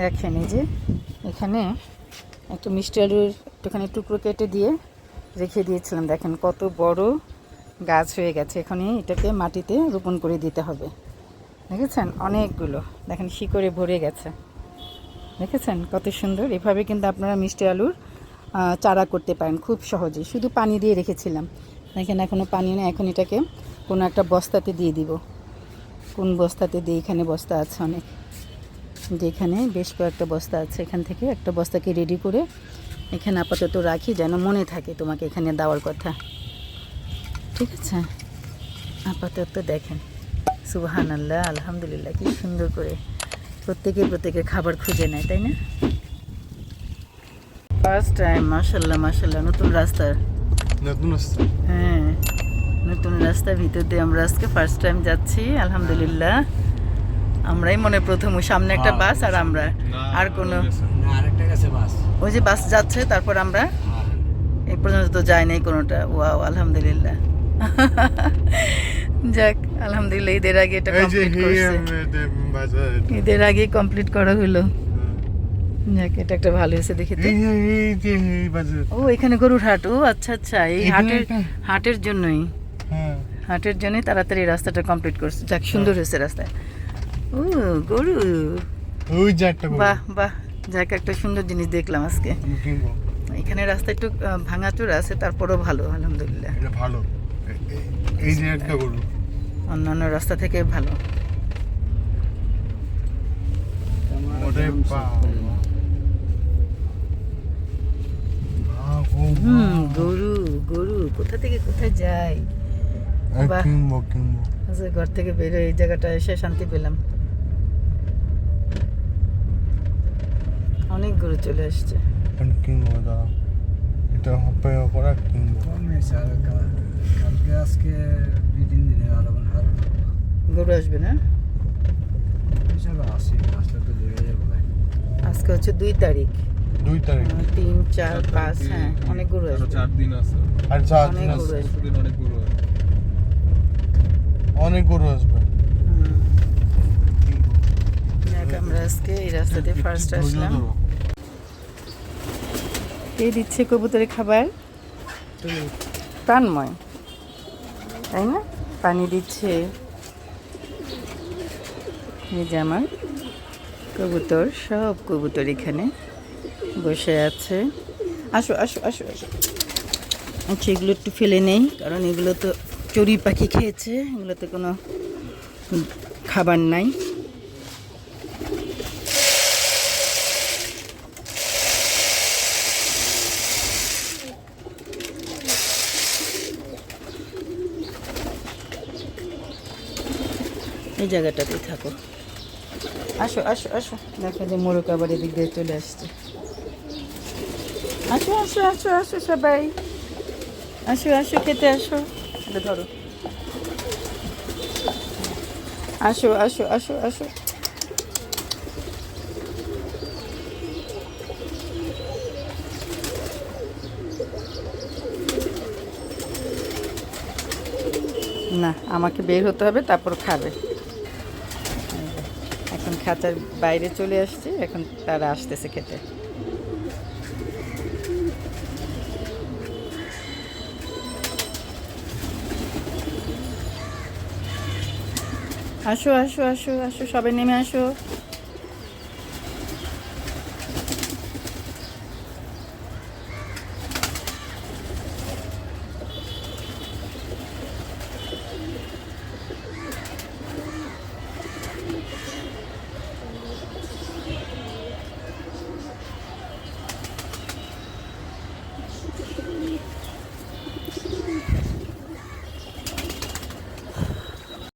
দেখেন এই যে, এখানে একটু মিষ্টি আলুর একটুখানি টুকরো কেটে দিয়ে রেখে দিয়েছিলাম। দেখেন কত বড় গাছ হয়ে গেছে। এখানে এটাকে মাটিতে রোপণ করে দিতে হবে। দেখেছেন? অনেকগুলো। দেখেন শিকড়ে ভরে গেছে। দেখেছেন? কত সুন্দর। এভাবে কিন্তু আপনারা মিষ্টি আলুর চারা করতে পারেন খুব সহজে শুধু পানি দিয়ে রেখেছিলাম। দেখেন এখনও পানি না এখন এটাকে কোনো একটা বস্তাতে দিয়ে দিব। কোন বস্তাতে দিয়ে এখানে বস্তা আছে অনেক। যেখানে বেশ কয়েকটা বস্তা আছে এখান থেকে। একটা বস্তাকে রেডি করে এখানে আপাতত রাখি যেন মনে থাকে তোমাকে এখানে দেওয়ার কথা। ঠিক আছে? আপাতত দেখেন। সুবাহান আল্লাহ আলহামদুলিল্লাহ কি সুন্দর করে প্রত্যেকে প্রত্যেকের খাবার খুঁজে নেয় তাই না? ফার্স্ট টাইম মাসাল্লাহ মাসাল্লাহ নতুন রাস্তার। নতুন আসছে হ্যাঁ নতুন রাস্তার ভিতর দিয়ে আমরা আজকে ফার্স্ট টাইম যাচ্ছি আলহামদুলিল্লাহ। আমরাই মনে প্রথম ওই সামনে একটা বাস আর আমরা। আর কোনো ওই যে বাস যাচ্ছে তারপর আমরা এই পর্যন্ত তো যাই নাই কোনোটা। ওয়াও আলহামদুলিল্লাহ। যাক আলহামদুলিল্লাহ ঈদের আগে এটা কমপ্লিট করছে। ঈদের আগে কমপ্লিট করা হলো। যাক এটা একটা ভালো হয়েছে দেখি ও এখানে গরুর হাট? ও আচ্ছা আচ্ছা এই হাটের হাটের জন্যই। হ্যাঁ। হাটের জন্যই তাড়াতাড়ি রাস্তাটা কমপ্লিট করছে। যাক সুন্দর হয়েছে রাস্তায়। ও গরু। ওই যে একটা বাহ বাহ যাক একটা সুন্দর জিনিস দেখলাম আজকে। এখানে রাস্তা একটু ভাঙাচোরা আছে তারপরও ভালো আলহামদুলিল্লাহ। এটা ভালো। এই যে একটা গরু। অন্যান্য রাস্তা থেকে ভালো। হুম গরু গরু কোথা থেকে কোথায় যায়? আচ্ছা ঘর থেকে বেরোয় এই জায়গাটা এসে শান্তি পেলাম। অনেক গরু চলে আসছে। এখন কিনবো দাঁড়া এটা হবে পরে কিনবো। কালকে আজকে দুই তিন দিনে আরও আরও গরু আসবে না? হিসাবে আসি আসলে তো লেগে যাবে আজকে হচ্ছে দুই তারিখ। দুই তারিখ। তিন চার পাঁচ হ্যাঁ অনেক গরু আসবে। চার দিন আছে। আর চার অনেক দিন গরু আছে। অনেক গরু আছে অনেক গরু আসবে। আমরা আজকে এই রাস্তা দিয়ে ফার্স্ট আসলাম। কে দিচ্ছে কবুতরের খাবার। প্রাণময়, তাই না? পানি দিচ্ছে। এই যে আমার কবুতর, সব কবুতর এখানে বসে আছে। আসো আসো আসো আসো। আচ্ছা এগুলো একটু ফেলে নেই, কারণ এগুলো তো চড়ি পাখি খেয়েছে, এগুলোতে কোনো খাবার নাই। এই জায়গাটাতেই থাকো। আসো আসো আসো। দেখো যে মোরগ আবার এদিক দিয়ে চলে আসছে। আসো আসো আসো আসো সবাই। আসো আসো, খেতে আসো। এটা ধরো। আসো আসো আসো আসো। না, আমাকে বের হতে হবে, তারপর খাবে। খাঁচার বাইরে চলে আসছে, এখন তারা আসতেছে খেতে। আসো আসো আসো আসো, সবাই নেমে আসো।